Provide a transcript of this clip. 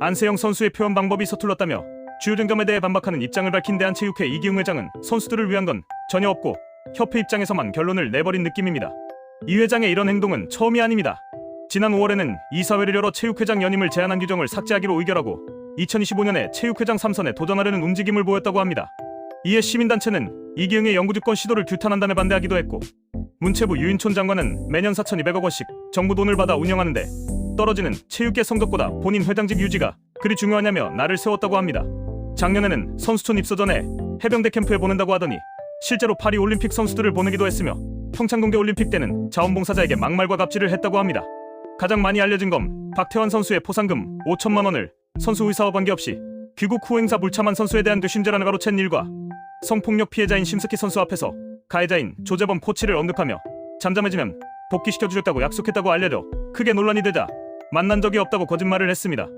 안세영 선수의 표현 방법이 서툴렀다며 주요 등점에 대해 반박하는 입장을 밝힌 대한체육회 이기흥 회장은 선수들을 위한 건 전혀 없고 협회 입장에서만 결론을 내버린 느낌입니다. 이 회장의 이런 행동은 처음이 아닙니다. 지난 5월에는 이사회를 열어 체육회장 연임을 제한한 규정을 삭제하기로 의결하고 2025년에 체육회장 3선에 도전하려는 움직임을 보였다고 합니다. 이에 시민단체는 이기흥의 영구주권 시도를 규탄한다며 반대하기도 했고 문체부 유인촌 장관은 매년 4,200억 원씩 정부 돈을 받아 운영하는데 떨어지는 체육계 성적보다 본인 회장직 유지가 그리 중요하냐며 나를 세웠다고 합니다. 작년에는 선수촌 입소 전에 해병대 캠프에 보낸다고 하더니 실제로 파리 올림픽 선수들을 보내기도 했으며 평창동계 올림픽 때는 자원봉사자에게 막말과 갑질을 했다고 합니다. 가장 많이 알려진 검 박태환 선수의 포상금 5천만 원을 선수 의사와 관계없이 귀국 후 행사 불참한 선수에 대한 뇌심죄라는 가로 챈 일과 성폭력 피해자인 심스키 선수 앞에서 가해자인 조재범 코치를 언급하며 잠잠해지면 복귀시켜 주겠다고 약속했다고 알려져 크게 논란이 되자 만난 적이 없다고 거짓말을 했습니다.